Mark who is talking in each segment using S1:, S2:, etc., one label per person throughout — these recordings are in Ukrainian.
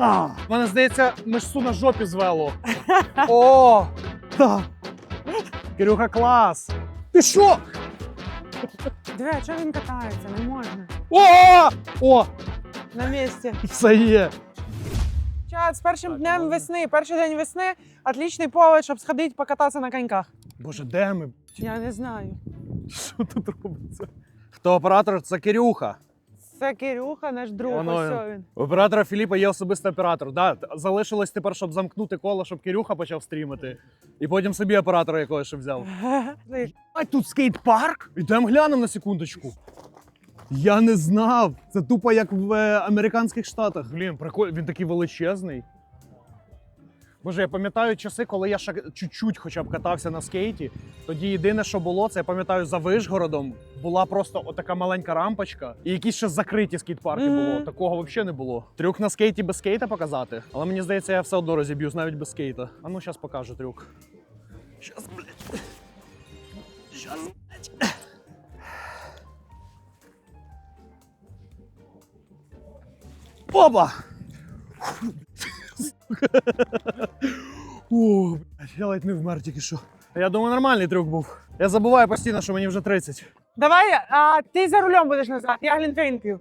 S1: А, мене здається, мишцу на жопі звело. О! Да. Кирюха, клас! Ти що?
S2: Диви, а чого він катається? Не можна.
S1: О! О!
S2: На місці.
S1: Все є.
S2: Чат, з першим днем весни. Перший день весни отличний повод, щоб сходити покататися на коньках.
S1: Боже, де ми?
S2: Я не знаю.
S1: Що тут робиться? Хто оператор? Це Кирюха.
S2: Це Кирюха, наш друг.
S1: Воно
S2: Ось
S1: він.
S2: він.
S1: У оператора Філіпа є особистий оператор. Да, залишилось тепер, щоб замкнути коло, щоб Кирюха почав стрімити. І потім собі оператора якогось ще взяв. А тут скейт-парк? Ідемо глянемо на секундочку. Я не знав. Це тупо як в е, американських штатах. Блін, прикольно, він такий величезний. Боже, я пам'ятаю часи, коли я ще чуть-чуть хоча б катався на скейті. Тоді єдине, що було, це я пам'ятаю за Вишгородом була просто отака маленька рампочка, і якісь ще закриті скейт-парки
S2: Мгм.
S1: було. Такого взагалі не було. Трюк на скейті без скейта показати. Але мені здається, я все одно розіб'юсь навіть без скейта. А ну, зараз покажу трюк. Щас, блядь. Щас, блядь. Опа! О, я ледь не вмер тільки що. Я думаю, нормальний трюк був. Я забуваю постійно, що мені вже 30.
S2: Давай, а ти за рулем будеш назад, я глінтвейн п'ю.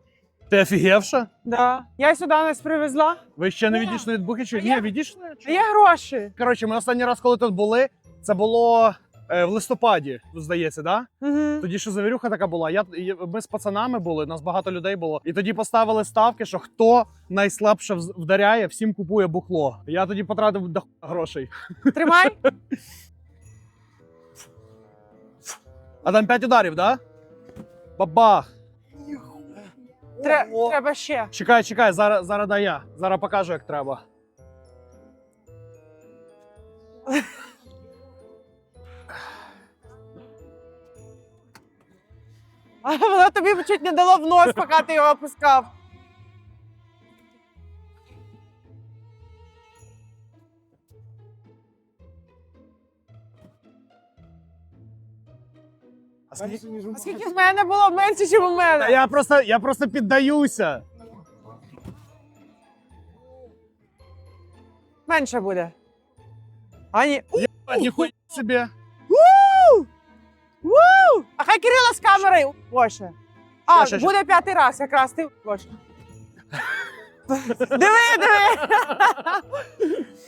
S1: Ти офігевша?
S2: Да. Я сюди нас привезла.
S1: Ви ще не відійшли від бухи чи ні? Відійшли?
S2: Є гроші.
S1: Коротше, ми останній раз, коли тут були, це було в листопаді, здається, да?
S2: Угу.
S1: Тоді ще завірюха така була. Я, я- ми з пацанами були, нас багато людей було. І тоді поставили ставки, що хто найслабше вдаряє, всім купує бухло. Я тоді потратив до грошей.
S2: Тримай.
S1: А там 5 ударів, да? Бабах!
S2: Тре- Треба ще.
S1: Чекай, чекай, зараз, зараз дай я. Зараз покажу, як треба.
S2: А воно тобі чуть не дало в нос, поки ти його опускав.
S1: А скільки...
S2: А скільки в мене було менше, ніж у
S1: Та
S2: мене?
S1: я просто, я просто піддаюся.
S2: Менше буде. А ні. У,
S1: А, Ніхуя собі.
S2: Ву! Ву! А хай Кирило з камерою. Боже. А,
S1: ща, ща.
S2: буде п'ятий раз, якраз ти. Боже. Диви, диви!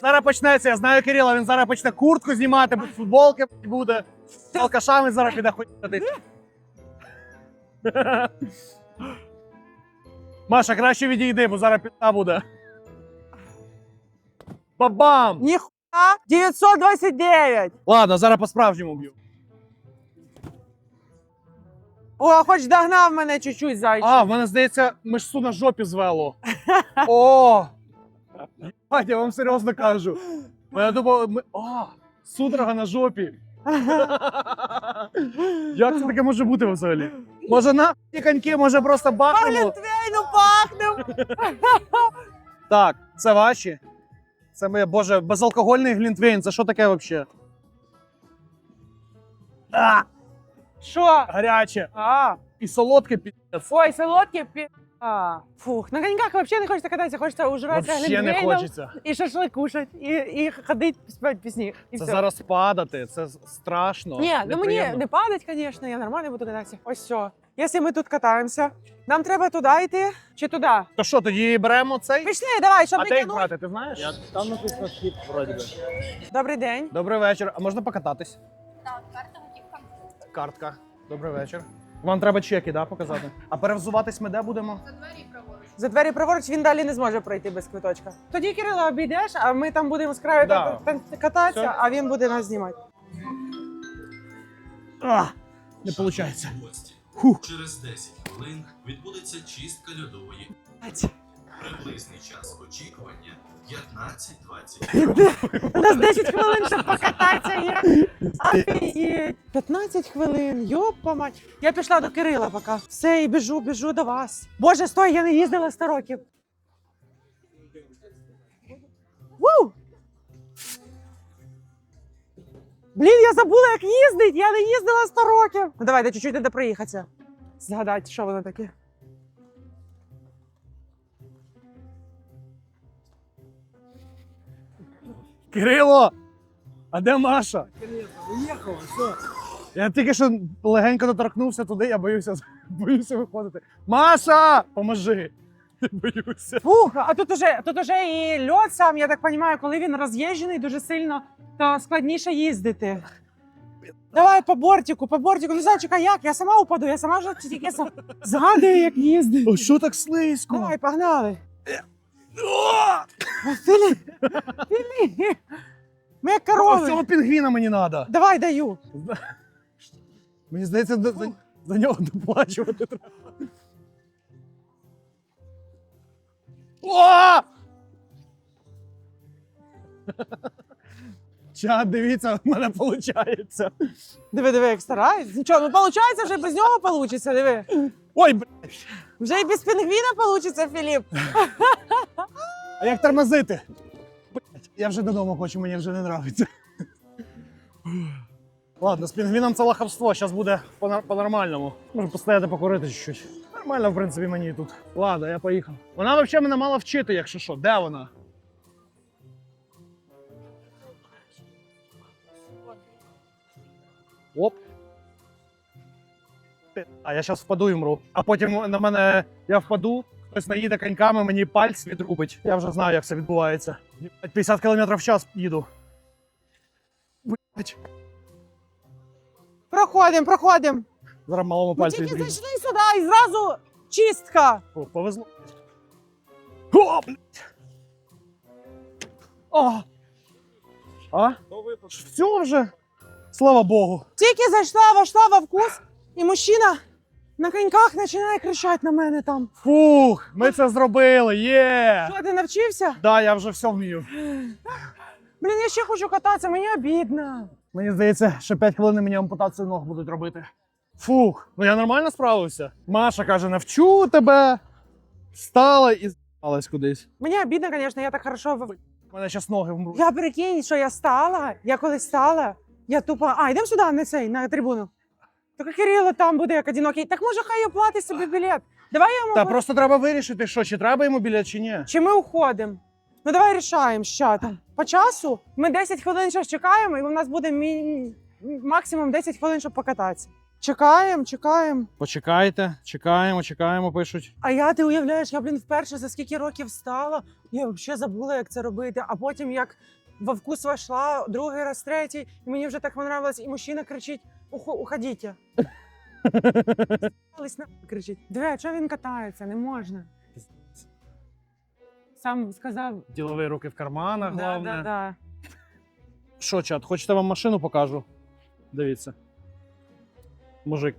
S1: Зараз почнеться, я знаю Кирила, він зараз почне куртку знімати, футболки буде. З алкашами зараз піде хуяти. Маша, краще відійди, бо зараз піда буде. Бабам!
S2: Ніхуя! 929!
S1: Ладно, зараз по-справжньому б'ю.
S2: О, хоч догнав мене чуть-чуть зайчик.
S1: А, в мене здається, мишцу на жопі звело. О! Єбать, я вам серйозно кажу. Я думав, ми... А, судорога на жопі. Як це таке може бути взагалі? Може на ті коньки, може просто бахнемо?
S2: Глінтвейну пахнем!
S1: Так, це ваші. Це моє, боже, безалкогольний глінтвейн, це що таке взагалі?
S2: Що?
S1: гаряче.
S2: А,
S1: І солодке піздець.
S2: ой, солодкі пі... А, фух, на коньках взагалі не хочеться кататися, хочеться ужиратися
S1: Взагалі не хочеться.
S2: і шашлик кушать, і, і ходити співати пісні. І
S1: Це
S2: все.
S1: зараз падати, це страшно.
S2: Ні, ну мені
S1: неприємно.
S2: не падать, звісно, я нормально буду кататися. Ось все. Якщо ми тут катаємося, нам треба туди йти чи туди?
S1: То що, тоді беремо цей?
S2: Пішли, давай, щоб
S1: А
S2: не
S1: де їх
S2: тягнути.
S1: брати, ти знаєш? Там написано схід, вроді би.
S2: Добрий день.
S1: Добрий вечір. А можна покататись? Картка. Добрий вечір. Вам треба чеки, да, показати? А перевзуватись ми де будемо?
S3: За двері праворуч.
S2: За двері праворуч він далі не зможе пройти без квиточка. Тоді Кирило обійдеш, а ми там будемо з краю
S1: Да.
S2: та- та- кататися,
S1: Все.
S2: а він буде нас знімати.
S1: А, не виходить.
S4: Гості.
S1: Фух.
S4: Через 10 хвилин відбудеться чистка льодової. Приблизний час очікування 15-20
S2: У нас 10 хвилин, щоб покататися є. Офігеть. 15 хвилин, йопа мать. Я пішла до Кирила поки. Все, і біжу, біжу до вас. Боже, стой, я не їздила 100 років. Ву! Блін, я забула, як їздить. Я не їздила 100 років. Ну давайте чуть-чуть треба проїхатися. Згадати, що воно таке.
S1: Кирило! А де Маша?
S5: Уїхала, що?
S1: Я тільки що легенько доторкнувся туди, я боюся, боюся виходити. Маша! Поможи! Боюся.
S2: Фух, а тут уже, тут уже і льот сам, я так розумію, коли він роз'їжджений дуже сильно, то складніше їздити. Давай по бортику, по бортику. Не знаю, чекай, як, я сама упаду, я сама вже тільки за- згадую, як їздити.
S1: О, що так слизько?
S2: Давай, погнали. Філіп, Філіп. Ми як корови.
S1: цього пінгвіна мені треба.
S2: Давай, даю.
S1: Мені здається, за, за, за нього доплачувати треба. О! Чат, дивіться, в мене виходить.
S2: Диви, диви, як старається. Нічого, ну виходить, вже без нього вийде, диви.
S1: Ой, бля,
S2: Вже і без пінгвіна вийде, Філіп.
S1: А як тормозити? Блядь, Я вже додому хочу, мені вже не подобається. Ладно, з пінгвіном це лахавство, зараз буде по- по-нормальному. Може постояти покурити чуть-чуть. Нормально, в принципі, мені тут. Ладно, я поїхав. Вона взагалі мене мала вчити, якщо що. Де вона? Оп. А я зараз впаду і мру. А потім на мене я впаду, хтось наїде коньками, мені пальць відрубить. Я вже знаю, як це відбувається. 50 км в час їду. Блять.
S2: Проходимо, проходимо.
S1: Зараз малому
S2: Ми
S1: пальцю
S2: тільки
S1: відріжу.
S2: зайшли сюди і зразу чистка.
S1: О, повезло. О, блядь. О. А? Все вже? Слава Богу.
S2: Тільки зайшла, вошла во вкус, і мужчина на коньках починає кричати на мене там.
S1: Фух, ми це зробили. Є!
S2: Що, ти навчився?
S1: Да, я вже все вмію.
S2: Блін, я ще хочу кататися, мені обідно.
S1: Мені здається, ще 5 хвилин мені ампутацію ног будуть робити. Фух, ну я нормально справився. Маша каже: навчу тебе. Встала і з**алась кудись.
S2: Мені обідно, звісно, я так хорошо. в-
S1: У мене зараз ноги вмруть.
S2: Я прикинь, що я стала, я колись стала, я тупо. А, йдемо сюди, на цей, на трибуну. Так Кирило там буде як одинокий. Так може хай оплатить собі білет. Давай я йому.
S1: Та просто треба вирішити, що чи треба йому білет, чи ні.
S2: Чи ми уходимо? Ну давай рішаємо з чатом. По часу ми 10 хвилин ще чекаємо, і у нас буде мі... максимум 10 хвилин, щоб покататися. Чекаємо, чекаємо.
S1: Почекайте, чекаємо, чекаємо, пишуть.
S2: А я ти уявляєш, я блін вперше за скільки років стала. Я взагалі забула, як це робити. А потім як во вкус вошла, другий раз, третій, і мені вже так понравилось, і мужчина кричить: уходіть. Кричить. Диви, а чого він катається? Не можна. Сам сказав.
S1: Ділові руки в карманах,
S2: Да,
S1: головне.
S2: да, да.
S1: Що, чат, хочете вам машину покажу? Дивіться. Мужик.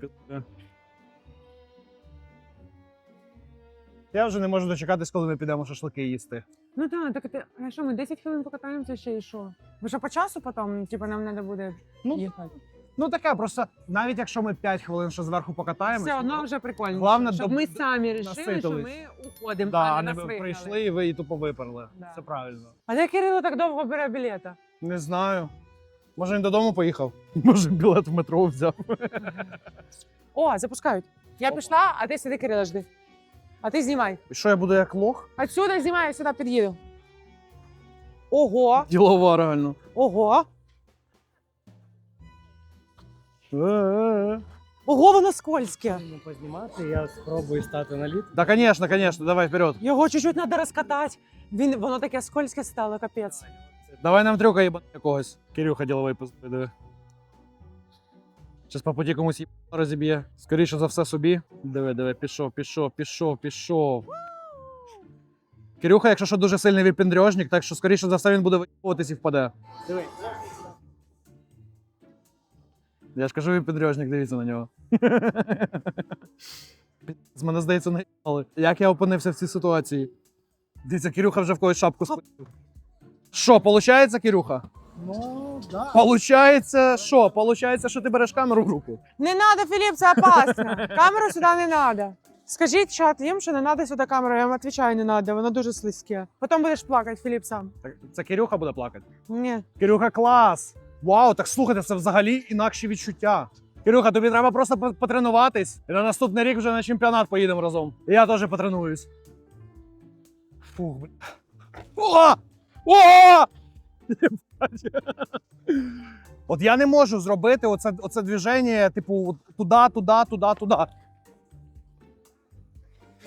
S1: Я вже не можу дочекатись, коли ми підемо шашлики їсти.
S2: Ну так, так ти, а що, ми 10 хвилин покатаємося ще і що? Ви що по часу потім, типу, нам треба буде
S1: Ну,
S2: їхати?
S1: Ну таке, просто навіть якщо ми 5 хвилин ще зверху покатаємось,
S2: Все одно вже прикольно.
S1: Главне,
S2: щоб
S1: доб-
S2: ми самі рішили, що
S1: наситились.
S2: ми уходимо,
S1: да,
S2: а
S1: а
S2: не нас вигнали.
S1: прийшли і ви і тупо виперли.
S2: Да.
S1: Це правильно.
S2: А де Кирило так довго бере білета?
S1: Не знаю. Може він додому поїхав? Може білет в метро взяв.
S2: О, запускають. Я пішла, а ти сиди, Кирило, жди. А ти знімай.
S1: І що я буду як лох?
S2: Отсюда знімай, я сюди під'їду. Ого,
S1: Ділова реально.
S2: ого. Ого, воно скользке.
S5: Ну, познімати, я спробую стати на лід.
S1: Да, конечно, конечно, давай вперед.
S2: Його чуть-чуть треба розкатати. Він, воно таке скользке стало, капець.
S1: Давай нам трюка їбати якогось. Кирюха діловий диви. Щас по путі комусь їб розіб'є. Скоріше за все собі. Диви, диви, пішов, пішов, пішов, пішов. Кирюха, якщо що, дуже сильний випендрежник, так що скоріше за все він буде виїбуватись і впаде.
S5: Диви.
S1: Я ж кажу випендрежник, дивіться на нього. З мене здається, наїбали. Як я опинився в цій ситуації? Дивіться, Кирюха вже в когось шапку спитав. Що, получається, Кирюха?
S5: Ну, да.
S1: Получається, що? Получається, що ти береш камеру в руку.
S2: Не треба, Філіп, це опасно. Камеру сюди не треба. Скажіть чат їм, що не треба сюди камеру, я вам відповідаю, не треба, воно дуже слизьке. Потім будеш плакати, Філіп сам.
S1: Так, Це Кирюха буде плакати.
S2: Ні.
S1: Кирюха, клас! Вау, так слухайте, це взагалі інакші відчуття. Кирюха, тобі треба просто потренуватись. І на наступний рік вже на чемпіонат поїдемо разом. І я теж потренуюсь. Фух, блін. О! О! От я не можу зробити оце, оце движення, типу, туди, туди, туди, туди.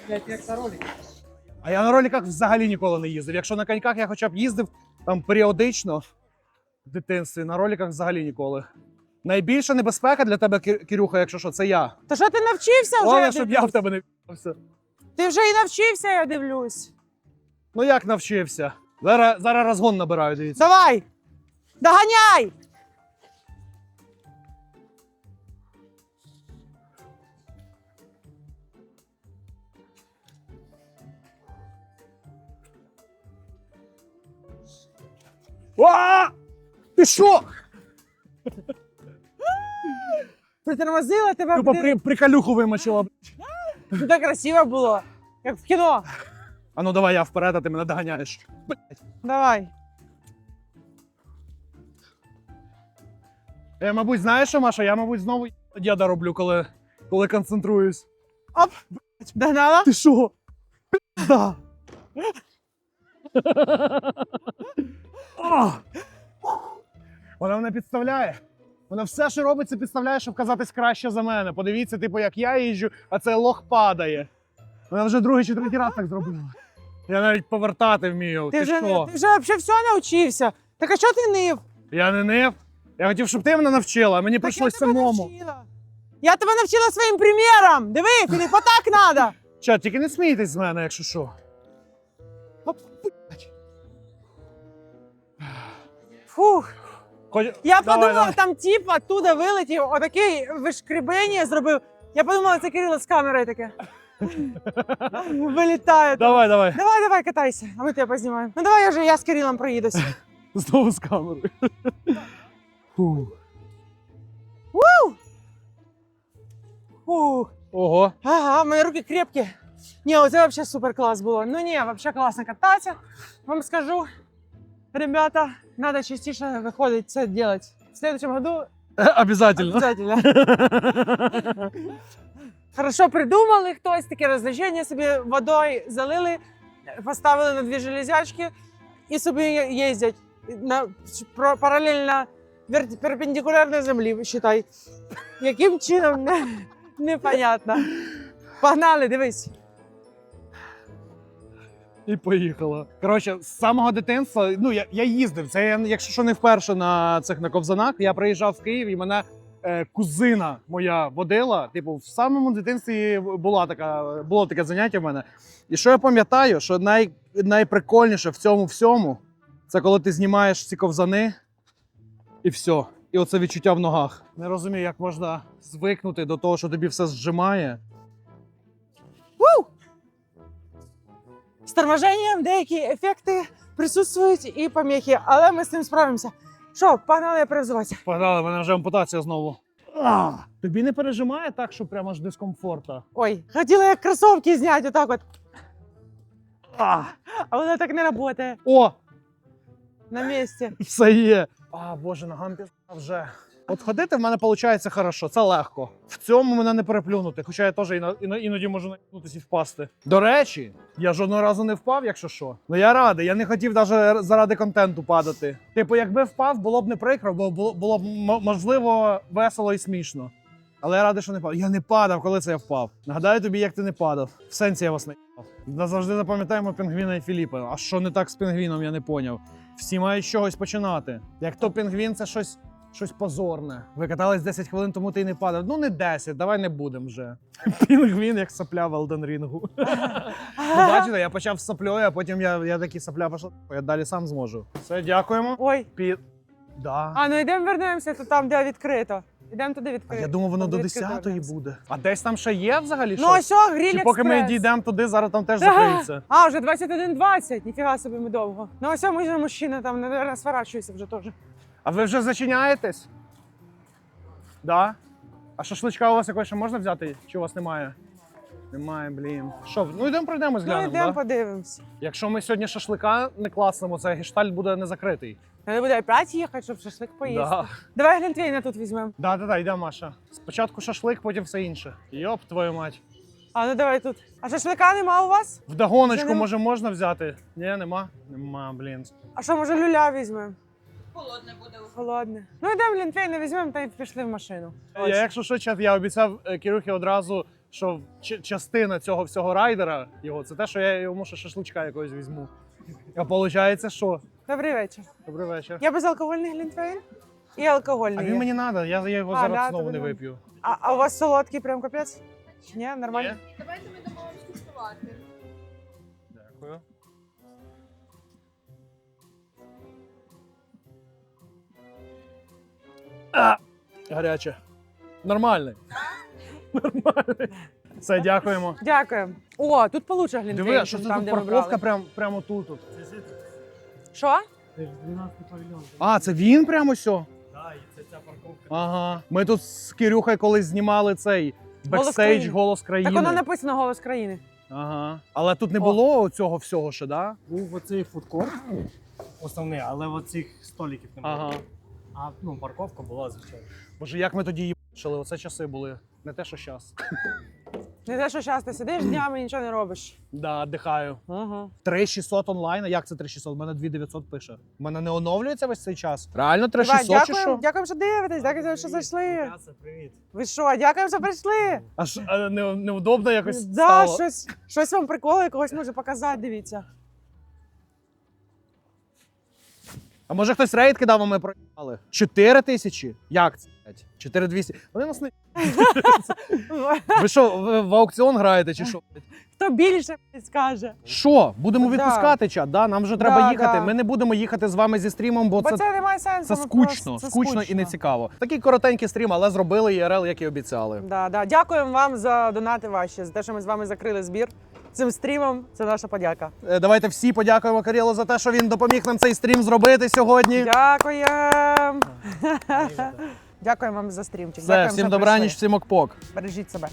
S5: Як на ролик.
S1: А я на роликах взагалі ніколи не їздив. Якщо на коньках я хоча б їздив там періодично в дитинстві, на роликах взагалі ніколи. Найбільша небезпека для тебе, Кирюха, якщо що, це я.
S2: То що ти навчився вже?
S1: Головне,
S2: я
S1: щоб
S2: дивлюсь?
S1: я в тебе не в'їбався.
S2: Ти вже і навчився, я дивлюсь.
S1: Ну як навчився? Зараз, зараз розгон набираю, дивіться.
S2: Давай! Доганяй!
S1: А! Ти що?
S2: Притормозила тебе.
S1: Тупо при, приколюху вимочила.
S2: Ну, так красиво було. Як в кіно.
S1: А ну давай я вперед, а ти мене доганяєш. Блядь.
S2: Давай.
S1: Я, мабуть, знаєш що, Маша? Я, мабуть, знову діда роблю, коли, коли концентруюсь.
S2: Догнала?
S1: Ти що? Да. А! Вона мене підставляє. Вона все, що робить, це підставляє, щоб казатись краще за мене. Подивіться, типу, як я їжджу, а цей лох падає. Вона вже другий чи третій раз так зробила. Я навіть повертати вмію.
S2: Ти,
S1: Ти,
S2: вже,
S1: що?
S2: ти вже взагалі все навчився. Так а що ти нив?
S1: Я не нив. Я хотів, щоб ти мене навчила, а мені
S2: Так
S1: прийшлось
S2: я тебе
S1: самому.
S2: навчила. Я тебе навчила своїм приміром. Диви, Філіп, отак треба.
S1: Чат, тільки не смійтесь з мене, якщо що.
S2: Фух. Я
S1: Давай,
S2: подумала,
S1: давай.
S2: там тіп оттуда вилетів, отакий вишкребення зробив. Я подумала, це Кирило з камерою таке. Вилітає. там.
S1: Давай, давай.
S2: Давай, давай, катайся, а ми тебе познімаємо. Ну давай я вже я з Кирилом проїдусь.
S1: Знову з камерою. Фу.
S2: Фух.
S1: Ого.
S2: Ага, мої руки крепкі. Ні, оце взагалі супер клас було. Ну ні, взагалі класно кататися. Вам скажу, ребята, треба частіше виходити це робити. В следующем году
S1: Обязательно.
S2: обязательно. Хорошо придумали хтось, таке розвлечення собі водою залили, поставили на дві железячки і собі їздять на про- паралельно вер- перпендикулярно землі, вважай. Яким чином не, непонятно. Погнали, дивись.
S1: І поїхала. Коротше, з самого дитинства, ну я, я їздив. Це я, якщо що не вперше на цих на ковзанах. Я приїжджав в Київ і мене е, кузина моя водила. Типу, в самому дитинстві була така, було таке заняття в мене. І що я пам'ятаю, що най, найприкольніше в цьому всьому, це коли ти знімаєш ці ковзани і все. І оце відчуття в ногах. Не розумію, як можна звикнути до того, що тобі все зжимає.
S2: З торможенням деякі ефекти присутствують і поміхи, але ми з цим справимося. Що, погнали перевзуватися.
S1: Погнали, в мене вже ампутація знову. А, тобі не пережимає так, що прямо аж дискомфорта.
S2: Ой, хотіла як кросовки зняти отак от,
S1: А,
S2: а воно так не працює
S1: о,
S2: на місці.
S1: все є. А, боже, ногам пізна вже. От ходити в мене виходить хорошо, це легко. В цьому мене не переплюнути, хоча я теж іно- іно- іноді можу наїбнутися і впасти. До речі, я жодного разу не впав, якщо що. Ну я радий, я не хотів навіть заради контенту падати. Типу, якби впав, було б не прикро, бо було, було б можливо весело і смішно. Але я радий, що не падав. Я не падав, коли це я впав. Нагадаю тобі, як ти не падав. В сенсі я вас не. Назавжди запам'ятаємо пінгвіна і Філіпа. А що не так з пінгвіном, я не поняв. Всі мають чогось починати. Як то пінгвін, це щось, щось позорне. Ви катались 10 хвилин, тому ти й не падав. Ну не 10, давай не будемо вже. Пінгвін, як сопля в Elden Ring. Ну, бачите, я почав з соплею, а потім я, я такий сопля пішов, я далі сам зможу. Все, дякуємо.
S2: Ой,
S1: Пі... Да.
S2: а ну йдемо вернемося, то там, де відкрито. Йдемо туди
S1: А
S2: відкрито.
S1: я думав, воно до
S2: Туди відкрито
S1: 10-ї буде. А десь там ще є взагалі
S2: Ну
S1: щось?
S2: ось о, гриль
S1: Чи поки ми
S2: експрес.
S1: дійдемо туди, зараз там теж закриється.
S2: А, вже 21.20, ніфіга собі ми довго. Ну ось о, ми же мужчина там, наверное, сворачується вже теж.
S1: А ви вже зачиняєтесь? Да? А шашличка у вас якось ще можна взяти? Чи у вас немає? Немає, блін. Що, ну йдемо пройдемось,
S2: Ну
S1: глянемо,
S2: йдемо
S1: да?
S2: подивимось.
S1: Якщо ми сьогодні шашлика не класнемо, це гештальт буде не закритий.
S2: Треба буде опять їхати, щоб шашлик поїсти.
S1: Да.
S2: Давай глінтвейна тут візьмемо.
S1: Да, да, да, йдемо, Маша. Спочатку шашлик, потім все інше. Йоп, твою мать.
S2: А ну давай тут. А шашлика нема у вас?
S1: Вдогоночку,
S2: Вже нема?
S1: може, можна взяти? Ні, нема? Нема, блін.
S2: А що, може, люля візьмемо?
S3: Холодне буде.
S2: Холодне. Ну йдемо лінтвейн, візьмемо та й пішли в машину.
S1: Я, якщо що, чат, я обіцяв е, Кирюхі одразу, що ч- частина цього всього райдера його це те, що я йому ще шашличка якогось візьму. А виходить, що?
S2: Добрий вечір.
S1: Добрий вечір.
S2: Я безалкогольний глінтвейн і алкогольний.
S1: А
S2: є.
S1: він мені треба, я, я його
S2: А,
S1: зараз
S2: да,
S1: знову
S2: тобі
S1: не
S2: надо.
S1: вип'ю.
S2: А, а у вас солодкий прям капець? Ні, нормально.
S3: Давайте ми дамо вам скуштувати.
S1: Дякую. А, гаряче. Нормальний. Нормальний. Все, дякуємо.
S2: Дякую. О, тут получше глінтвейн,
S1: Диви, що це
S2: там,
S1: тут
S2: де ми
S1: парковка
S2: брали.
S1: прям, прямо тут. тут.
S2: Що?
S5: це ж 12 павільйон.
S1: А, це він прямо сьо?
S5: Да, і це ця парковка.
S1: Ага. Ми тут з Кирюхою колись знімали цей бекстейдж
S2: країни.
S1: голос країни.
S2: Так воно написано голос країни.
S1: Ага. Але тут не
S2: О.
S1: було цього всього ще, да?
S5: Був оцей фудкорт основний, але оцих столиків немає.
S1: Ага.
S5: А ну, парковка була, звичайно.
S1: Боже, як ми тоді їбачили, оце часи були. Не те, що зараз.
S2: Не те, що зараз ти сидиш днями і нічого не робиш.
S1: Да, дихаю.
S2: Ага.
S1: 3600 онлайн. А як це 3600? У мене 2900 пише. У мене не оновлюється весь цей час. Реально
S2: Давай,
S1: 3600 чи що?
S2: дякуємо, що дивитесь, дякуємо, що зайшли.
S5: Привіт.
S2: Ви що, дякуємо, що прийшли.
S1: А ж а, не, невдобно якось
S2: Да,
S1: стало.
S2: щось, щось вам приколи, когось може показати, дивіться.
S1: А може хтось рейд кидав, а ми проїхали? 4 тисячі? Як це? блядь? 4200. Вони нас не... Ви що, в, в аукціон граєте чи що?
S2: Хто більше скаже?
S1: Що? Будемо
S2: Да.
S1: відпускати чат, да? Нам вже треба
S2: Да,
S1: їхати.
S2: да.
S1: Ми не будемо їхати з вами зі стрімом, бо,
S2: Бо
S1: це,
S2: це, не має сенсу.
S1: це
S2: ну,
S1: скучно,
S2: просто це
S1: скучно і не цікаво. Такий коротенький стрім, але зробили ІРЛ, як і обіцяли.
S2: Да, да. Дякуємо вам за донати ваші, за те, що ми з вами закрили збір. Цим стрімом це наша подяка.
S1: Е, Давайте всі подякуємо Кирилу за те, що він допоміг нам цей стрім зробити сьогодні.
S2: Дякуємо. Дякуємо вам за стрімчик.
S1: Все,
S2: Дякуємо,
S1: всім добраніч, всім окпок.
S2: Бережіть себе.